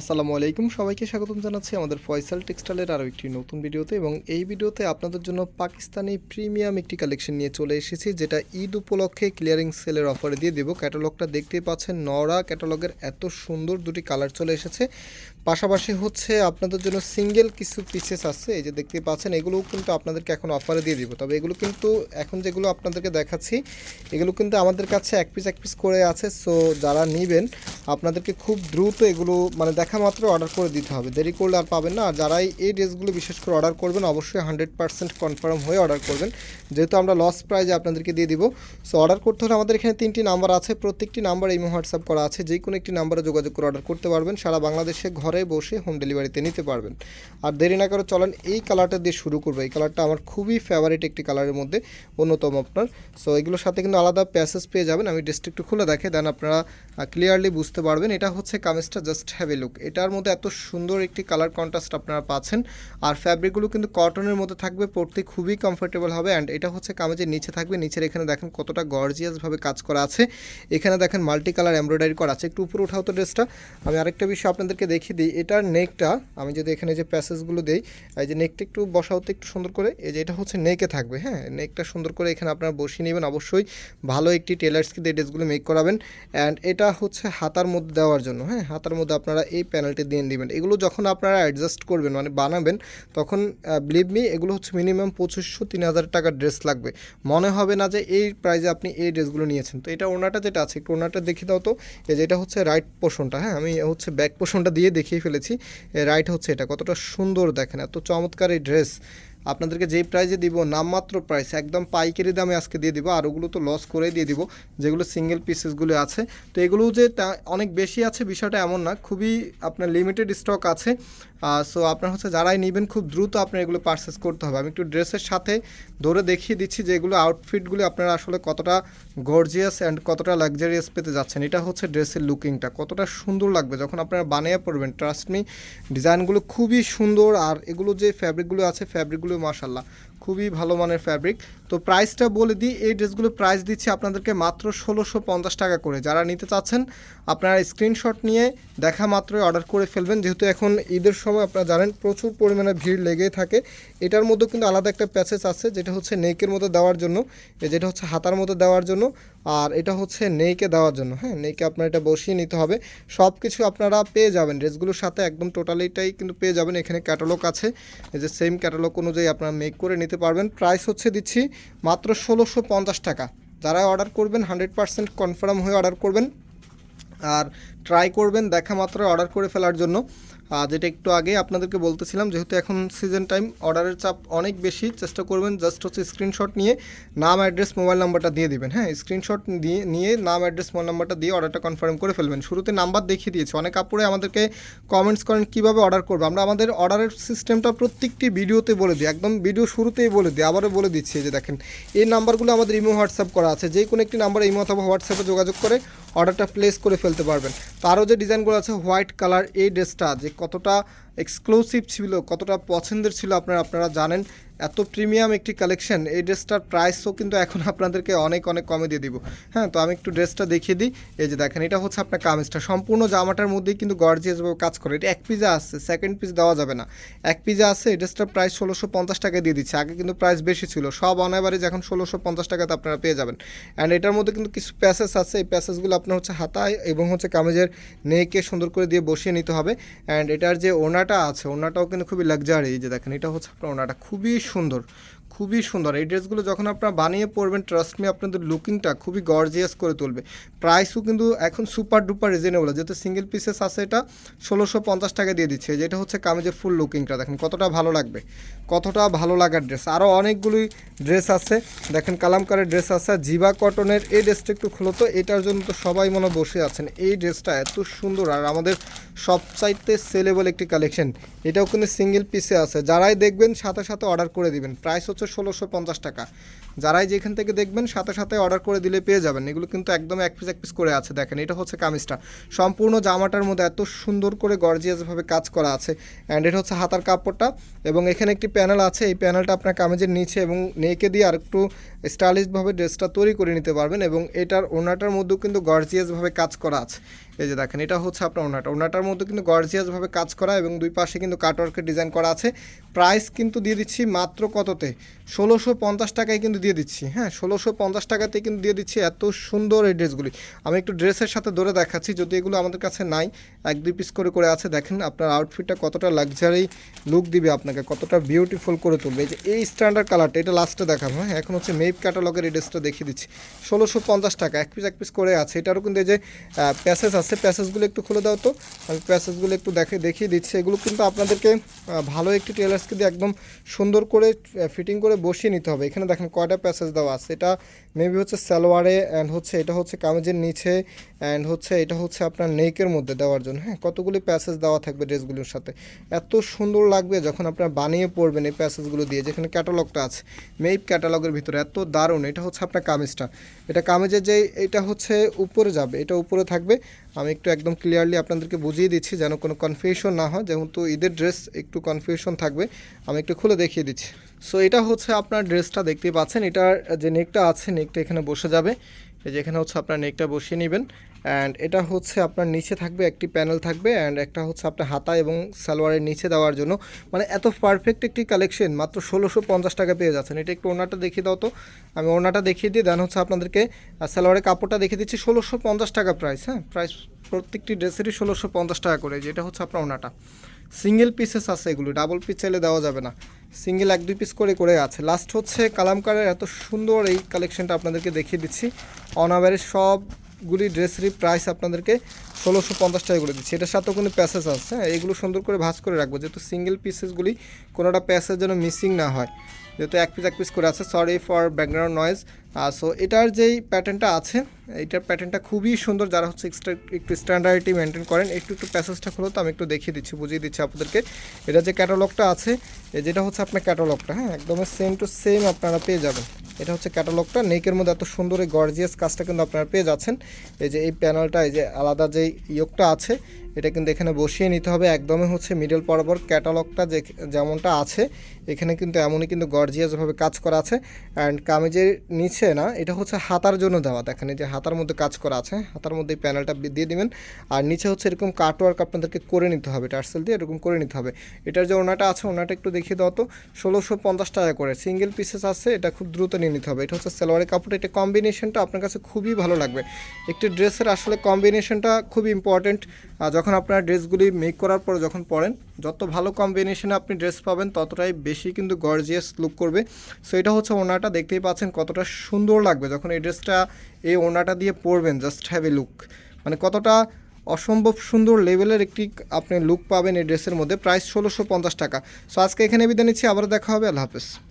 আসসালামু আলাইকুম। সবাইকে স্বাগতম জানাচ্ছি আমাদের ফয়সাল টেক্সটাইলের আরও একটি নতুন ভিডিওতে এবং এই ভিডিওতে আপনাদের জন্য পাকিস্তানি প্রিমিয়াম একটি কালেকশন নিয়ে চলে এসেছি, যেটা ঈদ উপলক্ষে ক্লিয়ারিং সেলের অফারে দিয়ে দেবো। ক্যাটালগটা দেখতেই পাচ্ছেন নরা ক্যাটালগের এত সুন্দর দুটি কালার চলে এসেছে। পাশাপাশি হচ্ছে আপনাদের জন্য সিঙ্গেল কিছু পিসেস আছে, এই যে দেখতে পাচ্ছেন, এগুলোও কিন্তু আপনাদেরকে এখন অফারে দিয়ে দিব। তবে এগুলো কিন্তু এখন যেগুলো আপনাদেরকে দেখাচ্ছি, এগুলো কিন্তু আমাদের কাছে এক পিস এক পিস করে আছে। সো যারা নেবেন, আপনাদেরকে খুব দ্রুত এগুলো মানে দেখা মাত্র অর্ডার করে দিতে হবে। দেরি করলে আর পাবেন না। আর যারাই এই ড্রেসগুলো বিশেষ করে অর্ডার করবেন, অবশ্যই হান্ড্রেড পার্সেন্ট কনফার্ম হয়ে অর্ডার করবেন। যেহেতু আমরা লস প্রাইজে আপনাদেরকে দিয়ে দিব সো অর্ডার করতে হলে আমাদের এখানে তিনটি নাম্বার আছে। প্রত্যেকটি নাম্বার এই হোয়াটসঅ্যাপ করা আছে। যে কোনো একটি নাম্বারে যোগাযোগ করে অর্ডার করতে পারবেন। সারা বাংলাদেশে ঘরে বসে হোম ডেলিভারিতে নিতে পারবেন। আর দেরি না করে চলেন, এই কালারটা দিয়ে শুরু করব। এই কালারটা আমার খুবই ফেভারিট একটি কালারের মধ্যে, অন্যতম আপনার। সো এগুলোর সাথে কিন্তু আলাদা প্যাসেজ পেয়ে যাবেন। আমি ড্রেসটা একটু খুলে দেখে দেন আপনারা ক্লিয়ারলি বুঝতে পারবেন। এটা হচ্ছে কামিজটা জাস্ট হ্যাভ এ লুক এটার মধ্যে এত সুন্দর একটি কালার কন্ট্রাস্ট আপনারা পাচ্ছেন। আর ফ্যাব্রিকগুলো কিন্তু কটনের মধ্যে থাকবে পড়তে খুবই কমফোর্টেবল হবে অ্যান্ড এটা হচ্ছে কামিজের নিচে থাকবে। নিচের এখানে দেখেন কতটা গর্জিয়াসভাবে কাজ করা আছে। এখানে দেখেন মাল্টি কালার এমব্রয়ডারি করা আছে। একটু উপরে উঠাও তো ড্রেসটা। আমি আরেকটা বিষয় আপনাদেরকে দেখিয়ে দিই। এটার নেকটা আমি যদি এখানে যে প্যাসেজগুলো দিই, এই যে নেকটা একটু বসাওতে একটু সুন্দর করে। এই যে এটা হচ্ছে নেকে থাকবে হ্যাঁ? নেকটা সুন্দর করে এখানে আপনারা বসিয়ে নেবেন। অবশ্যই ভালো একটি টেলার্সকে দিয়ে ড্রেসগুলো মেক করাবেন। অ্যান্ড এটা হচ্ছে হাতার মধ্যে দেওয়ার জন্য হ্যাঁ? হাতার মধ্যে আপনারা এই প্যানেলটি দিয়ে নেবেন। এগুলো যখন আপনারা অ্যাডজাস্ট করবেন মানে বানাবেন, তখন বিলিভ মি এগুলো হচ্ছে মিনিমাম পঁচিশশো, তিন হাজার টাকার ড্রেস লাগবে। মনে হবে না যে এই প্রাইজে আপনি এই ড্রেসগুলো নিয়েছেন। তো এটা ওনাটা যেটা আছে, একটু ওনাটা দেখে দাও তো। যেটা হচ্ছে রাইট পোর্শনটা হ্যাঁ? আমি হচ্ছে ব্যাক পোর্শনটা দিয়ে দেখিয়ে ফেলেছি। রাইট হচ্ছে এটা। কতটা সুন্দর দেখেন, এত চমৎকার এই ড্রেস আপনাদেরকে যেই প্রাইজে দিব, নামমাত্র প্রাইস একদম পাইকারি দামে আজকে দিয়ে দিব, আর ওগুলো তো লস করেই দিয়ে দিব, যেগুলো সিঙ্গেল পিসেসগুলো আছে। তো এগুলো যে অনেক বেশি আছে বিষয়টা এমন না, খুবই আপনার লিমিটেড স্টক আছে। সো আপনার হচ্ছে যারাই নেবেন, খুব দ্রুত আপনার এগুলো পারচেস করতে হবে। আমি একটু ড্রেসের সাথে ধরে দেখিয়ে দিচ্ছি যে এগুলো আউটফিটগুলো আপনারা আসলে কতটা গর্জিয়াস অ্যান্ড কতটা লাক্সারিয়াস পেতে যাচ্ছেন। এটা হচ্ছে ড্রেসের লুকিংটা কতটা সুন্দর লাগবে। যখন আপনারা বানিয়ে পড়বেন ট্রাস্ট মি ডিজাইনগুলো খুবই সুন্দর, আর এগুলো যে ফ্যাব্রিকগুলো আছে ফ্যাব্রিকগুলো মাশাল্লাহ খুবই ভালো মানের ফ্যাব্রিক তো প্রাইসটা বলে দিই, এই ড্রেসগুলো প্রাইস দিচ্ছি আপনাদেরকে মাত্র ষোলোশো পঞ্চাশ টাকা করে। যারা নিতে চাচ্ছেন, আপনারা স্ক্রিনশট নিয়ে দেখা মাত্রই অর্ডার করে ফেলবেন। যেহেতু এখন ঈদের সময়, আপনারা জানেন, প্রচুর পরিমাণে ভিড় লেগেই থাকে। এটার মধ্যে কিন্তু আলাদা একটা প্যাসেজ আছে, যেটা হচ্ছে নেকের মধ্যে দেওয়ার জন্য। যেটা হচ্ছে হাতার মধ্যে দেওয়ার জন্য, আর এটা হচ্ছে নেইকে দেওয়ার জন্য। হ্যাঁ নেইকে আপনার এটা বসিয়ে নিতে হবে। সব কিছু আপনারা পেয়ে যাবেন। ড্রেসগুলোর সাথে একদম টোটালিটাই কিন্তু পেয়ে যাবেন। এখানে ক্যাটালগ আছে। যে সেম ক্যাটালগ অনুযায়ী আপনারা মেক করে নিতে পারবেন। প্রাইস হচ্ছে দিচ্ছি মাত্র ষোলোশো পঞ্চাশ টাকা। যারা অর্ডার করবেন, হান্ড্রেড পার্সেন্ট কনফার্ম হয়ে অর্ডার করবেন। আর ট্রাই করবেন, দেখা মাত্র অর্ডার করে ফেলার জন্য। যেটা একটু আগে আপনাদেরকে বলতেছিলাম, যেহেতু এখন সিজন টাইম অর্ডারের চাপ অনেক বেশি, চেষ্টা করবেন জাস্ট হচ্ছে স্ক্রিনশট নিয়ে নাম অ্যাড্রেস মোবাইল নাম্বারটা দিয়ে দিবেন। হ্যাঁ স্ক্রিনশট দিয়ে, নিয়ে নাম অ্যাড্রেস মোবাইল নাম্বারটা দিয়ে অর্ডারটা কনফার্ম করে ফেলবেন। শুরুতে নাম্বার দেখিয়ে দিয়েছি। অনেক কাপড়ে আমাদেরকে কমেন্টস করেন, কীভাবে অর্ডার করব? আমরা আমাদের অর্ডারের সিস্টেমটা প্রত্যেকটি ভিডিওতে বলে দিই, একদম ভিডিও শুরুতেই বলে দিই, আবারও বলে দিচ্ছি যে দেখেন, এই নাম্বারগুলো আমাদের ইমো, হোয়াটসঅ্যাপ করা আছে যে কোনো একটি নাম্বারে ইমো অথবা হোয়াটসঅ্যাপে যোগাযোগ করে অর্ডারটা প্লেস করে ফেলতে পারবেন। তারও যে ডিজাইনগুলো আছে, হোয়াইট কালার এই ড্রেসটা যে কতটা এক্সক্লুসিভ ছিল, কতটা পছন্দের ছিল আপনারা আপনারা জানেন। এত প্রিমিয়াম একটি কালেকশন, এই ড্রেসটার প্রাইসও কিন্তু এখন আপনাদেরকে অনেক অনেক কমে দিয়ে দিব। হ্যাঁ তো আমি একটু ড্রেসটা দেখিয়ে দিই। এই যে দেখেন, এটা হচ্ছে আপনার কামিজটা। সম্পূর্ণ জামাটার মধ্যেই কিন্তু গর্জিয়াসভাবে কাজ করে। এটা এক পিজা আসছে সেকেন্ড পিস দেওয়া যাবে না। এক পিজা আছে এই ড্রেসটার প্রাইস ষোলোশো পঞ্চাশ টাকা দিয়ে দিচ্ছে। আগে কিন্তু প্রাইস বেশি ছিল। সব অনাবারে এখন ষোলোশো পঞ্চাশ টাকাতে আপনারা পেয়ে যাবেন। অ্যান্ড এটার মধ্যে কিন্তু কিছু প্যাসেজ আছে। এই প্যাসেজগুলো আপনার হচ্ছে হাতায় এবং হচ্ছে কামিজের নেকে সুন্দর করে দিয়ে বসিয়ে নিতে হবে। অ্যান্ড এটার যে ওনাটা আছে ওনাটাও কিন্তু খুবই লাক্সারি এই যে দেখেন, এটা হচ্ছে আপনার ওনাটা খুবই সুন্দর। খুবই সুন্দর। এই ড্রেসগুলো যখন আপনারা বানিয়ে পরবেন ট্রাস্ট মি আপনাদের লুকিংটা খুবই গর্জিয়াস করে তুলবে। প্রাইসও কিন্তু এখন সুপার ডুপার রিজনেবল যেহেতু সিঙ্গেল পিসেস আছে এটা, ষোলোশো পঞ্চাশ টাকা দিয়ে দিচ্ছে। যেটা হচ্ছে কামিজের ফুল লুকিংটা দেখেন কতটা ভালো লাগবে, কতটা ভালো লাগার ড্রেস আরও অনেকগুলি ড্রেস আছে, দেখেন কালামকারের ড্রেস আছে, জিবা কটনের এই ড্রেসটা একটু খুলো তো, এটার জন্য তো সবাই মনে বসে আছেন। এই ড্রেসটা এত সুন্দর, আর আমাদের সবচাইতে সেলেবল একটি কালেকশন এটাও কিন্তু সিঙ্গেল পিসে আছে। যারাই দেখবেন, সাথে সাথে অর্ডার করে দিবেন। প্রাইস হচ্ছে ষোলোশো পঞ্চাশ টাকা। যারাই যেখান থেকে দেখবেন সাথে সাথে অর্ডার করে দিলে পেয়ে যাবেন। এগুলো কিন্তু একদম এক পিস এক পিস করে আছে দেখেন, এটা হচ্ছে কামিজটা। সম্পূর্ণ জামাটার মধ্যে এত সুন্দর করে গর্জিয়াসভাবে কাজ করা আছে। অ্যান্ড এটা হচ্ছে হাতার কাপড়টা। এবং এখানে একটি প্যানেল আছে। এই প্যানেলটা আপনার কামিজের নিচে এবং নেকে দিয়ে আর একটু স্টাইলিশভাবে ড্রেসটা তৈরি করে নিতে পারবেন এবং এটার ওনাটার মধ্যেও কিন্তু গর্জিয়াসভাবে কাজ করা আছে। এই যে দেখেন, এটা হচ্ছে আপনার ওনাটা। ওনাটার মধ্যে কিন্তু গর্জিয়াসভাবে কাজ করা এবং দুই পাশে কিন্তু কাটওয়ার্কের ডিজাইন করা আছে। প্রাইস কিন্তু দিয়ে দিচ্ছি মাত্র কততে? ষোলোশো পঞ্চাশ টাকায় কিন্তু দিয়ে দিচ্ছি। হ্যাঁ ষোলোশো পঞ্চাশ টাকাতে কিন্তু দিয়ে দিচ্ছি এত সুন্দর এই ড্রেসগুলি। আমি একটু ড্রেসের সাথে ধরে দেখাচ্ছি, যদি এগুলো আমাদের কাছে নাই, এক দুই পিস করে করে আছে, দেখেন আপনার আউটফিটটা কতটা লাক্সারি লুক দিবে আপনাকে, কতটা বিউটিফুল করে তুলবে। এই যে এই স্ট্যান্ডার্ড কালারটা এটা লাস্টে দেখাবো হ্যাঁ এখন হচ্ছে মেপ ক্যাটালগের এই ড্রেসটা দেখিয়ে দিচ্ছি। ষোলোশো পঞ্চাশ টাকা, এক পিস এক পিস করে আছে। এটারও কিন্তু এই যে প্যাসেজ আছে প্যাসেজগুলো একটু খুলে দাও তো। আমি প্যাসেজগুলো একটু দেখে, দেখিয়ে দিচ্ছি। এগুলো কিন্তু আপনাদেরকে ভালো একটি টেলার্সকে দিয়ে একদম সুন্দর করে ফিটিং করে বসিয়ে নিতে হবে। এখানে দেখেন কয়টা প্যাসেজ দেওয়া আছে। এটা মেবি হচ্ছে সালোয়ারে অ্যান্ড হচ্ছে, এটা হচ্ছে কামেজের নিচে অ্যান্ড হচ্ছে, এটা হচ্ছে আপনার নেকের মধ্যে দেওয়ার জন্য। হ্যাঁ কতগুলি প্যাসেজ দেওয়া থাকবে ড্রেসগুলোর সাথে। এত সুন্দর লাগবে যখন আপনার বানিয়ে পড়বেন এই প্যাসেজগুলো দিয়ে, যেখানে ক্যাটালগটা আছে মেইপ ক্যাটালগের ভিতরে। এত দারুণ, এটা হচ্ছে আপনার কামিজটা। এটা কামিজের যে, এটা হচ্ছে উপরে যাবে, এটা উপরে থাকবে। আমি একটু একদম ক্লিয়ারলি আপনাদেরকে বুঝিয়ে দিচ্ছি যেন কোনো কনফিউশন না হয়, যেহেতু ঈদের ড্রেস একটু কনফিউশন থাকবে, আমি একটু খুলে দেখিয়ে দিচ্ছি। সো এটা হচ্ছে আপনার ড্রেসটা দেখতেই পাচ্ছেন, এটার যে নেকটা আছে নেকটা এখানে বসে যাবে। এই যে এখানে হচ্ছে আপনার নেকটা বসিয়ে নেবেন। অ্যান্ড এটা হচ্ছে আপনার নিচে থাকবে, একটি প্যানেল থাকবে অ্যান্ড একটা হচ্ছে আপনার হাতা এবং সালোয়ারের নিচে দেওয়ার জন্য। মানে এত পারফেক্ট একটি কালেকশন মাত্র ষোলোশো পঞ্চাশ টাকা পেয়ে যাচ্ছেন। এটা একটু ওনাটা দেখিয়ে দাও তো। আমি ওনাটা দেখিয়ে দিই দেন হচ্ছে আপনাদেরকে সালোয়ারের কাপড়টা দেখিয়ে দিচ্ছি, ষোলোশো পঞ্চাশ টাকা প্রাইস হ্যাঁ? প্রাইস প্রত্যেকটি ড্রেসেরই ষোলোশো পঞ্চাশ টাকা করে, যেটা হচ্ছে আপনার ওনাটা সিঙ্গেল পিসেস আছে এগুলো ডাবল পিস চাইলে দেওয়া যাবে না। সিঙ্গেল এক, দুই পিস করে করে আছে। লাস্ট হচ্ছে কালামকারের এত সুন্দর এই কালেকশনটা আপনাদেরকে দেখিয়ে দিচ্ছি। অনাবারের সবগুলি ড্রেসেরই প্রাইস আপনাদেরকে ষোলোশো পঞ্চাশ টাকা করে দিচ্ছি। এটার সাথেও কোনো প্যাসেজ আছে হ্যাঁ? এইগুলো সুন্দর করে ভাঁজ করে রাখব। যেহেতু সিঙ্গেল পিসেসগুলি কোনোটা প্যাসেজ যেন মিসিং না হয়, যেহেতু এক পিস এক পিস করে আছে। Sorry for background noise so এটার যেই প্যাটার্নটা আছে এইটার প্যাটার্নটা খুবই সুন্দর। যারা হচ্ছে একটু স্ট্যান্ডার্ডিটি মেনটেন করেন, একটু একটু প্যাসেজটা খুলো তো আমি একটু দেখিয়ে দিচ্ছি, বুঝিয়ে দিচ্ছি আপনাদেরকে। এটা যে ক্যাটালগটা আছে যেটা হচ্ছে আপনার ক্যাটালগটা হ্যাঁ? একদম সেম টু সেম আপনারা পেয়ে যাবেন। এটা হচ্ছে ক্যাটালগটা। নেকের মধ্যে এত সুন্দর এই গর্জিয়াস কাজটা কিন্তু আপনারা পেয়ে যাচ্ছেন। এই যে এই প্যানেলটা এই যে আলাদা যেই ইয়োগটা আছে, এটা কিন্তু এখানে বসিয়ে নিতে হবে। একদমই হচ্ছে মিডল বরাবর ক্যাটালগটা যে যেমনটা আছে, এখানে কিন্তু এমনই কিন্তু গর্জিয়াসভাবে কাজ করা আছে। অ্যান্ড কামিজের নিচে না, এটা হচ্ছে হাতার জন্য দেওয়া। দেখেন যে হাতার মধ্যে কাজ করা আছে, হাতার মধ্যে এই প্যানেলটা দিয়ে দিবেন। আর নিচে হচ্ছে এরকম কাটওয়ার্ক আপনাদেরকে করে নিতে হবে, টার্সেল দিয়ে এরকম করে নিতে হবে। এটার যে ওনাটা আছে ওনাটা একটু দেখিয়ে দাও তো। ষোলোশো পঞ্চাশ টাকা করে। সিঙ্গেল পিসেস আছে, এটা খুব দ্রুত নিয়ে নিতে হবে। এটা হচ্ছে সালোয়ারের কাপড়। এটা কম্বিনেশনটা আপনার কাছে খুবই ভালো লাগবে। একটি ড্রেসের আসলে কম্বিনেশনটা খুবই ইম্পর্টেন্ট যখন আপনার ড্রেসগুলি মেক করার পর যখন পরেন, যত ভালো কম্বিনেশনে আপনি ড্রেস পাবেন, ততটাই বেশি কিন্তু গর্জিয়াস লুক করবে। সো এটা হচ্ছে ওনাটা দেখতেই পাচ্ছেন কতটা সুন্দর লাগবে যখন এই ড্রেসটা এই ওনাটা দিয়ে পরবেন জাস্ট হ্যাভ এ লুক মানে কতটা অসম্ভব সুন্দর লেভেলের একটি আপনি লুক পাবেন এই ড্রেসের মধ্যে। প্রাইস ষোলোশো পঞ্চাশ টাকা। সো আজকে এখানে বিদায় নিচ্ছি। আবার দেখা হবে। আল্লাহ হাফেজ।